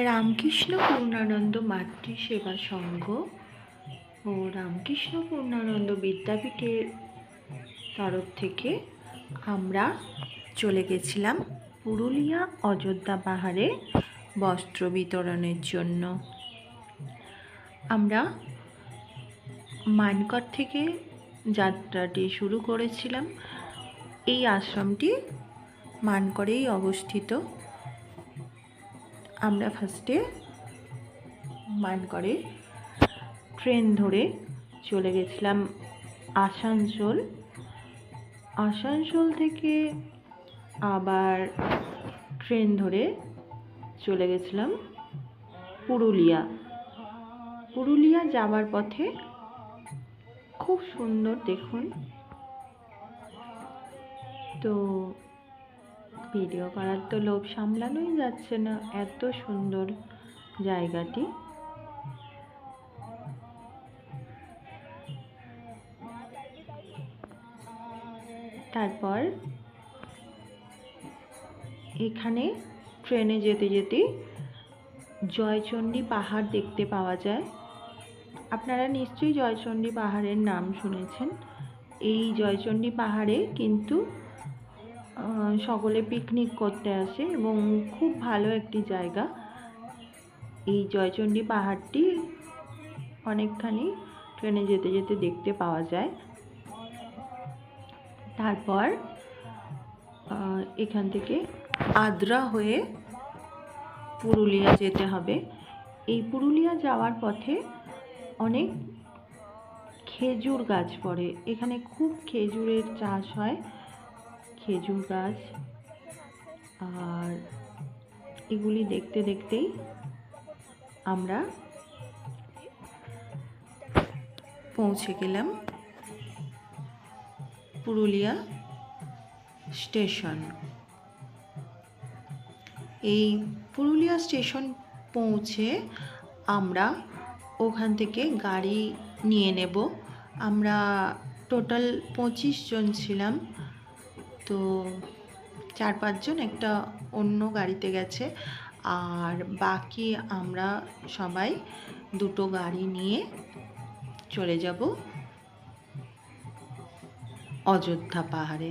রামকৃষ্ণ পূর্ণানন্দ মাতৃ সেবা সংঘ ও রামকৃষ্ণ পূর্ণানন্দ বিদ্যাপীঠের তরফ থেকে আমরা চলে গেছিলাম পুরুলিয়া অযোধ্যা পাহাড়ে বস্ত্র বিতরণের জন্য। আমরা মানকর থেকে যাত্রাটি শুরু করেছিলাম। এই আশ্রমটি মানকরেই অবস্থিত। আমরা ফার্স্টে মানকরে ট্রেন ধরে চলে গেছিলাম আসানসোল। আসানসোল থেকে আবার ট্রেন ধরে চলে গেছিলাম পুরুলিয়া। পুরুলিয়া যাওয়ার পথে খুব সুন্দর দেখুন। তো ভিডিও করার তো লোভ সামলানোই যাচ্ছে না। এত সুন্দর জায়গাটি। তারপর এখানে ট্রেনে যেতে যেতে জয়চণ্ডী পাহাড় দেখতে পাওয়া যায়। আপনারা নিশ্চয়ই জয়চণ্ডী পাহাড়ের নাম শুনেছেন। এই জয়চণ্ডী পাহাড়ে কিন্তু সকলে পিকনিক করতে আসে এবং খুব ভালো একটি জায়গা। এই জয়চণ্ডী পাহাড়টি অনেকখানি ট্রেনে যেতে যেতে দেখতে পাওয়া যায়। তারপর এখান থেকে আদ্রা হয়ে পুরুলিয়া যেতে হবে। এই পুরুলিয়া যাওয়ার পথে অনেক খেজুর গাছ পড়ে। এখানে খুব খেজুরের চাষ হয়। খেজুর গাছ আর এগুলি দেখতে দেখতেই আমরা পৌঁছে গেলাম পুরুলিয়া স্টেশন। এই পুরুলিয়া স্টেশন পৌঁছে আমরা ওখান থেকে গাড়ি নিয়ে নেব। আমরা টোটাল পঁচিশ জন ছিলাম। তো চার পাঁচজন একটা অন্য গাড়িতে গেছে। আর বাকি আমরা সবাই দুটো গাড়ি নিয়ে চলে যাব অযোধ্যা পাহাড়ে।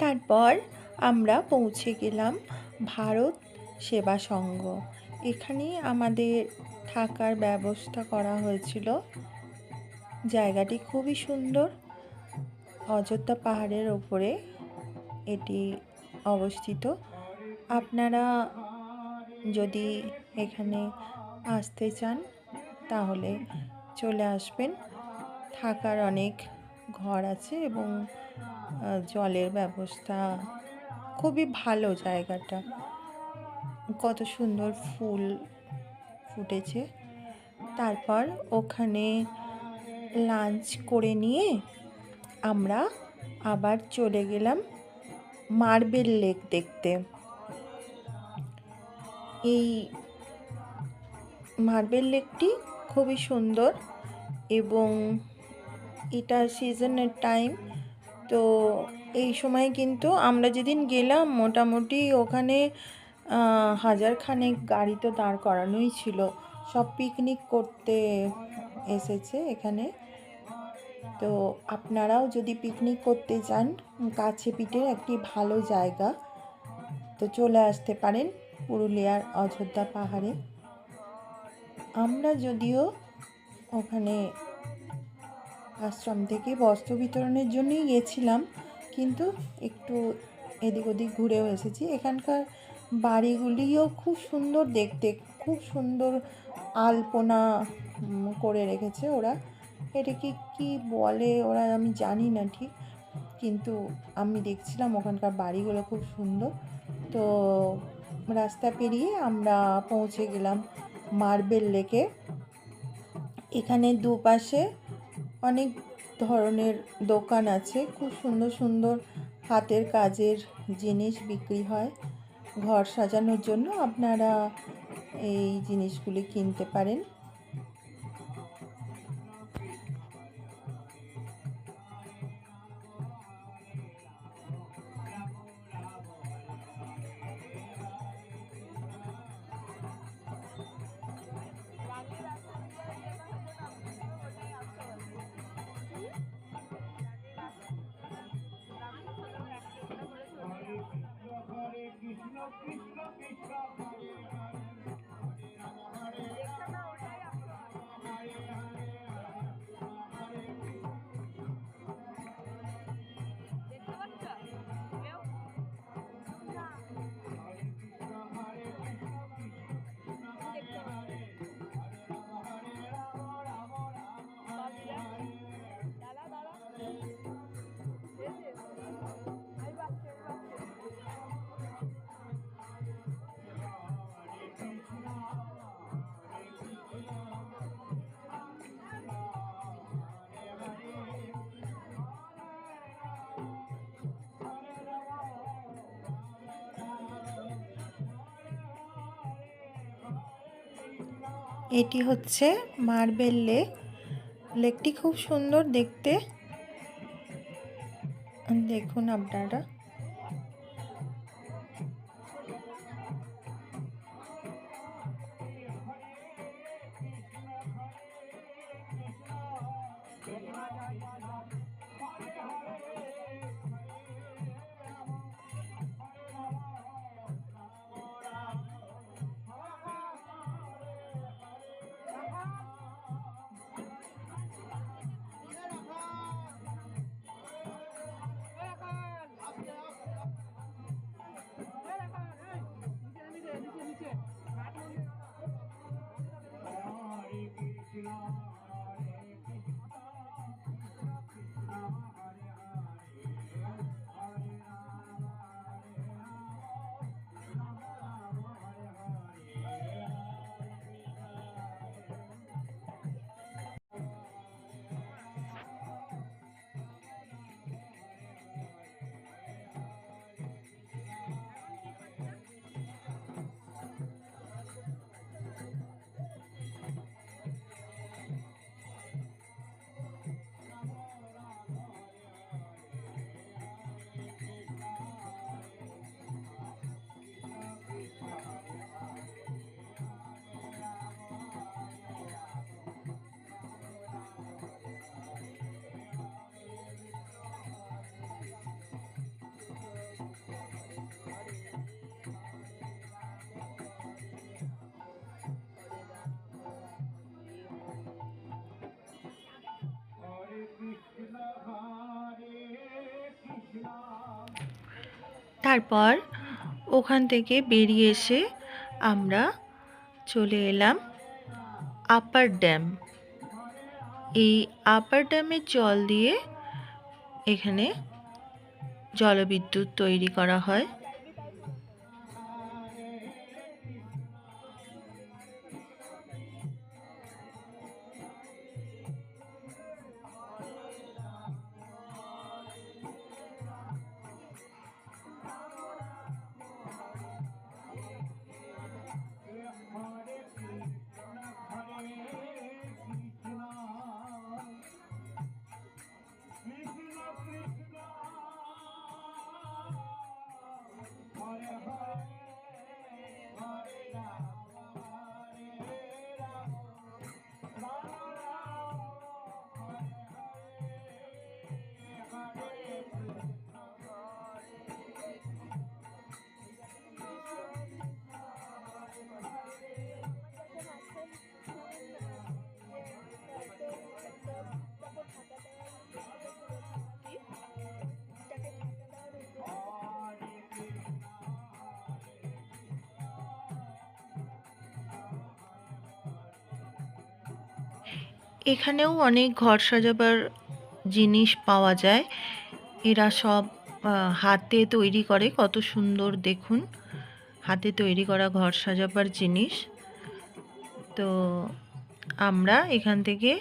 তারপর আমরা পৌঁছে গেলাম ভারত সেবা সংঘ। এখানে আমাদের থাকার ব্যবস্থা করা হয়েছিল। জায়গাটি খুবই সুন্দর। অযোধ্যা পাহাড়ের ওপরে এটি অবস্থিত। আপনারা যদি এখানে আসতে চান, তাহলে চলে আসবেন। থাকার অনেক ঘর আছে এবং জলের ব্যবস্থা। খুবই ভালো জায়গাটা। কত সুন্দর ফুল ফুটেছে। তারপর ওখানে লাঞ্চ করে নিয়ে আমরা আবার চলে গেলাম মার্বেল লেক দেখতে। এই মার্বেল লেকটি খুবই সুন্দর এবং এটা সিজনের টাইম তো এই সময় কিন্তু আমরা যেদিন গেলাম, মোটামুটি ওখানে হাজার খানেক গাড়ি তো দাঁড় করানোই ছিল। সব পিকনিক করতে এসেছে এখানে। তো আপনারাও যদি পিকনিক করতে চান, কাছে পিঠের একটি ভালো জায়গা। তো চলে আসতে পারেন পুরুলিয়ার অযোধ্যা পাহাড়ে। আমরা যদিও ওখানে আশ্রম থেকে বস্ত্র বিতরণের জন্যই গেছিলাম কিন্তু একটু এদিক ওদিক ঘুরেও এসেছি। এখানকার বাড়িগুলিও খুব সুন্দর দেখতে, খুব সুন্দর আলপনা করে রেখেছে ওরা। এটাকে কি বলে ওরা আমি জানি না ঠিক, কিন্তু আমি দেখছিলাম ওখানকার বাড়িগুলো খুব সুন্দর। তো রাস্তা পেরিয়ে আমরা পৌঁছে গেলাম মার্বেল লেকে। এখানে দুপাশে অনেক ধরনের দোকান আছে। খুব সুন্দর সুন্দর হাতের কাজের জিনিস বিক্রি হয় ঘর সাজানোর জন্য। আপনারা এই জিনিসগুলি কিনতে পারেন। Krishna Krishna এটি হচ্ছে মার্বেল লেক। লেকটি খুব সুন্দর দেখতে। দেখুন আপনারা। তারপর ওখান থেকে বেরিয়ে এসে আমরা চলে এলাম আপার ড্যাম। এই আপার ড্যামের জল দিয়ে এখানে জলবিদ্যুৎ তৈরি করা হয়। এখানেও অনেক ঘর সাজাবার জিনিস পাওয়া যায়। এরা সব হাতে তৈরি করে, কত সুন্দর দেখুন। হাতে তৈরি করা ঘর সাজাবার জিনিস। তো আমরা এখান থেকে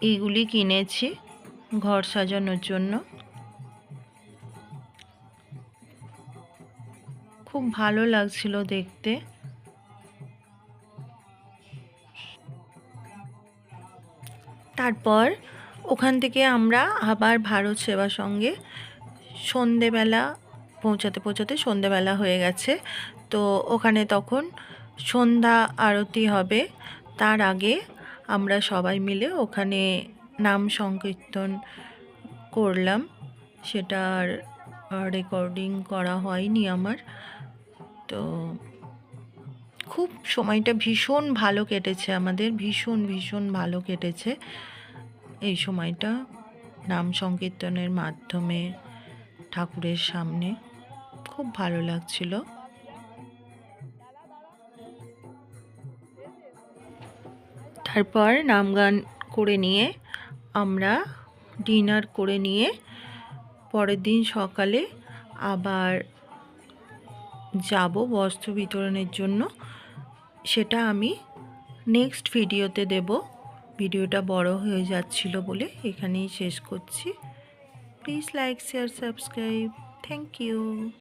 এইগুলি কিনেছি ঘর সাজানোর জন্য। খুব ভালো লাগছিল দেখতে। তারপর ওখান থেকে আমরা আবার ভারত সেবা সঙ্গে সন্ধেবেলা পৌঁছাতে পৌঁছাতে সন্ধেবেলা হয়ে গেছে। তো ওখানে তখন সন্ধ্যা আরতি হবে। তার আগে আমরা সবাই মিলে ওখানে নাম সংকীর্তন করলাম। সেটার রেকর্ডিং করা হয়নি আমার। তো খুব সময়টা ভীষণ ভালো কেটেছে আমাদের। ভীষণ ভীষণ ভালো কেটেছে। এই সময়টা নাম সংকীর্তনের মাধ্যমে ঠাকুরের সামনে খুব ভালো লাগছিল। তারপর নাম গান করে নিয়ে আমরা ডিনার করে নিয়ে পরের দিন সকালে আবার যাব বস্ত্র বিতরণের জন্য। সেটা আমি নেক্সট ভিডিওতে দেব। ভিডিওটা বড় হয়ে যাচ্ছিল বলে এখানেই শেষ করছি। Please like share subscribe thank you